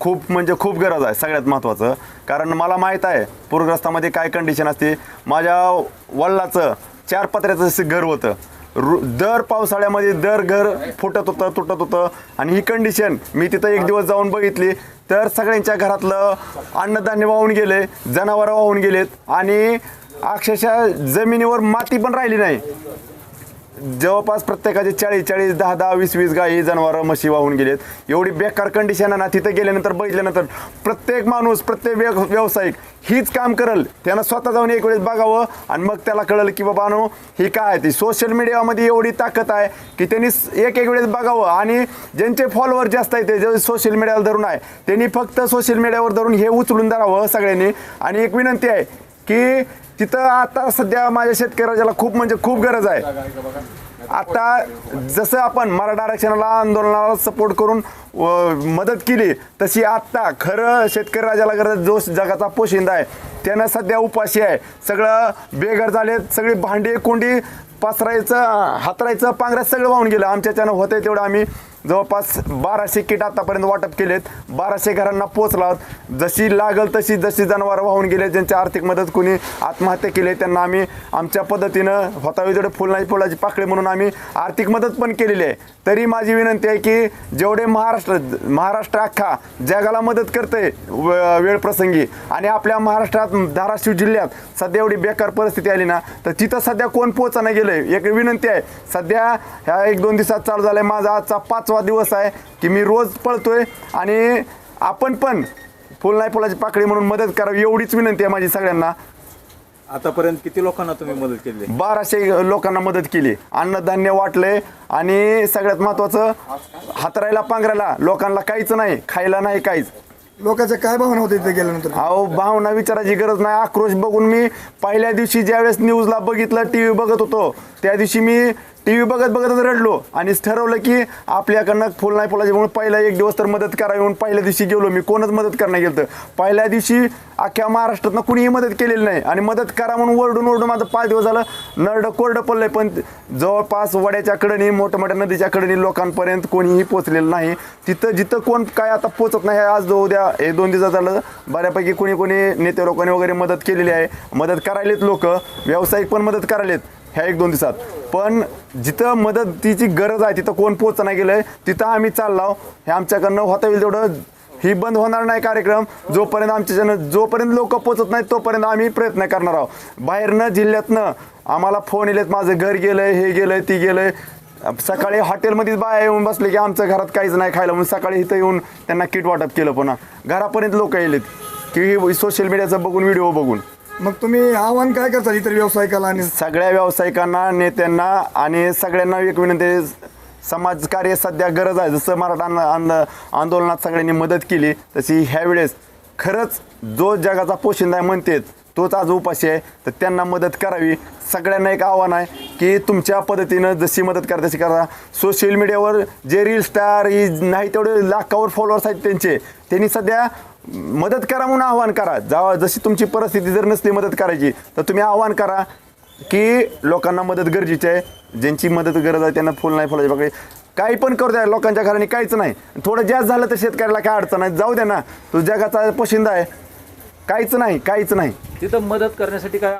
खूप म्हणजे खूप गरज आहे सगळ्यात महत्त्वाचं कारण मला माहीत आहे पूरग्रस्तामध्ये काय कंडिशन असते? माझ्या वडिलाचं चार पत्र्याचं घर होतं. रु दर पावसाळ्यामध्ये दर घर फुटत होतं तुटत होतं. आणि ही कंडिशन मी तिथं एक दिवस जाऊन बघितली. तर सगळ्यांच्या घरातलं अन्नधान्य वाहून गेले जनावरं वाहून गेलेत. आणि अक्षरशः जमिनीवर माती पण राहिली नाही. जवळपास प्रत्येकाचे चाळीस चाळीस दहा दहा वीस वीस गायी जनावरं म्हशी वाहून गेलेत. एवढी बेकार कंडिशन आहे ना तिथं गेल्यानंतर बघितल्यानंतर प्रत्येक माणूस प्रत्येक व्य व्यावसायिक हीच काम करल. त्यानं स्वतः जाऊन एक वेळेस बघावं आणि मग त्याला कळलं की बाबा नो ही काय आहे ती? सोशल मीडियामध्ये एवढी ताकद आहे की त्यांनी एक एक वेळेस बघावं आणि ज्यांचे फॉलोअर जास्त आहेत ते जे सोशल मीडियावर धरून आहे त्यांनी फक्त सोशल मीडियावर धरून हे उचलून धरावं सगळ्यांनी. आणि एक विनंती आहे की तिथं आता सध्या माझ्या शेतकऱ्याला खूप म्हणजे खूप गरज आहे. आता जसं आपण मराठा आरक्षणाला आंदोलनाला सपोर्ट करून व मदत केली तशी आत्ता खरं शेतकरी राजाला गरज जो जगाचा पोशिंदा आहे त्यानं सध्या उपाशी आहे. सगळं बेघर झाले सगळी भांडी कोंडी पसरायचं हातरायचं पांघरायचं सगळं वाहून गेलं. आमच्याच्यानं होतंय तेवढं आम्ही जवळपास बाराशे किट आतापर्यंत वाटप केलेत. बाराशे घरांना पोचला जशी लागल तशी जशी जनावरं वाहून गेले ज्यांची आर्थिक मदत कोणी आत्महत्या केली त्यांना आम्ही आमच्या पद्धतीनं होता जेवढे फुलनाची फुलाची पाकळी म्हणून आम्ही आर्थिक मदत पण केलेली आहे. तरी माझी विनंती आहे की जेवढे महाराष्ट्र महाराष्ट्र अख्खा जगाला मदत करते वेळ प्रसंगी आणि आपल्या महाराष्ट्रात धाराशिव जिल्ह्यात सध्या एवढी बेकार परिस्थिती आली ना तर तिथं सध्या कोण पोहोचणं आहे एक विनंती आहे सध्या ह्या एक दोन दिवसात चालू झालंय माझा आजचा पाचवा दिवस आहे की मी रोज पळतोय आणि आपण पण फुल नाही फुलाची पाकळी म्हणून मदत करावी एवढीच विनंती आहे माझी सगळ्यांना. आतापर्यंत किती लोकांना तुम्ही मदत केली? बाराशे लोकांना मदत केली. अन्नधान्य वाटले आणि सगळ्यात महत्वाचं हातरायला पांघरायला लोकांना काहीच नाही खायला नाही काहीच. लोकांच्या काय भावना होते तिथे गेल्यानंतर? अहो भावना विचारायची गरज नाही. आक्रोश बघून मी पहिल्या दिवशी ज्यावेळेस न्यूजला बघितलं टी व्ही बघत होतो त्या दिवशी मी टी व्ही बघत बघतच रडलो. आणि ठरवलं की आपल्याकडनं फुल नाही फुलाचे म्हणून पहिला एक दिवस तर मदत करावी म्हणून पहिल्या दिवशी गेलो मी. कोणच मदत करण्यात गेलं पहिल्या दिवशी अख्ख्या महाराष्ट्रातनं कुणीही मदत केलेली नाही. आणि मदत करा म्हणून ओरडून ओरडून माझं पाच दिवस झालं नरडं कोरडं पडलंय. पण जवळपास वड्याच्या कडनी मोठ्या मोठ्या नदीच्या कडनी लोकांपर्यंत कोणीही पोचलेलं नाही. तिथं जिथं कोण काय आता पोचत नाही आज जो उद्या हे दोन दिवसात झालं बऱ्यापैकी कोणी कोणी नेते लोकांनी वगैरे मदत केलेली आहे. मदत करायलेत लोक. व्यावसायिक पण मदत करायलेत. ह्या एक दोन दिवसात. पण जिथं मदतीची गरज आहे तिथं कोण पोच नाही गेलंय तिथं आम्ही चाललो हे आमच्याकडनं होता येईल तेवढं ही बंद होणार नाही कार्यक्रम. जोपर्यंत आमच्याच्यानं जोपर्यंत लोक पोचत नाहीत तोपर्यंत आम्ही प्रयत्न करणार आहोत. बाहेरनं जिल्ह्यातनं आम्हाला फोन येलेत माझं घर गेलंय हे गेलंय ती गेलंय. सकाळी हॉटेलमध्येच बाया येऊन बसले की आमच्या घरात काहीच नाही खायला. म्हणून सकाळी इथं येऊन त्यांना किट वाटप केलं पुन्हा. घरापर्यंत लोक येलेत. की सोशल मीडियाचं बघून व्हिडिओ बघून. मग तुम्ही आव्हान काय करता इतर व्यावसायिकाला आणि सगळ्या व्यावसायिकांना नेत्यांना आणि सगळ्यांना एक विनंती आहे, समाजकार्य सध्या गरज आहे. जसं मराठा आंद- आंद- आंदोलनात सगळ्यांनी मदत केली तशी ह्यावेळेस खरंच जो जगाचा पोशिंदा आहे म्हणतेत तोच आज उपाशी आहे. तर त्यांना मदत करावी. सगळ्यांना एक आव्हान आहे की तुमच्या पद्धतीनं जशी मदत करा तशी करा. सोशल मीडियावर जे रील स्टार ही नाही तेवढे लाखावर फॉलोअर्स आहेत त्यांचे. त्यांनी सध्या मदत करा म्हणून आव्हान करा. जेव्हा जशी तुमची परिस्थिती जर नसली मदत करायची तर तुम्ही आव्हान करा की लोकांना मदत गरजेची आहे. ज्यांची मदत गरज आहे त्यांना फुल नाही फुलाची बाकी काही पण करू द्या लोकांच्या घराने काहीच नाही. थोडं जास्त झालं तर शेतकऱ्याला काय अडचण आहे? जाऊ द्या ना. तो जगाचा पोशिंदा आहे. काहीच नाही काहीच नाही. तिथं मदत करण्यासाठी काय